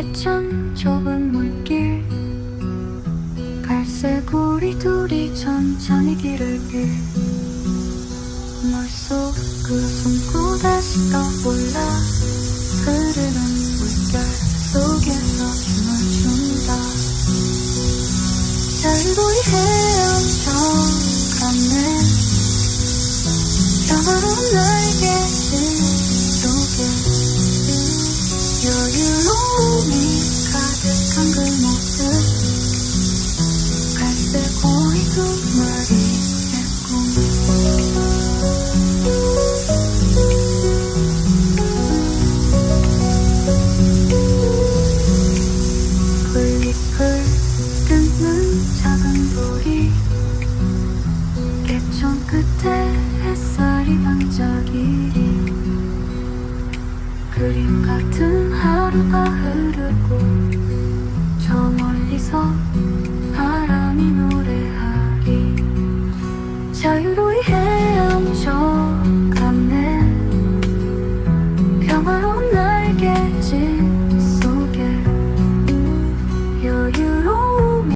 전 좁은 물길. 갈색 우리 둘이 천천히 길을 길. 물속 그 숨고 다시 떠올라 흐르는 물결 속에서 춤을 춘다. 잘보이 헤엄쳐 가네 평화로운 날개들 속에 여유로움이 가득한 그 모습 갈색 오이 두 마리의 꿈 풀잎을 뜯는 작은 돌이 개천 끝에 햇살이 반짝이리 그림 같은 하루가 흐르고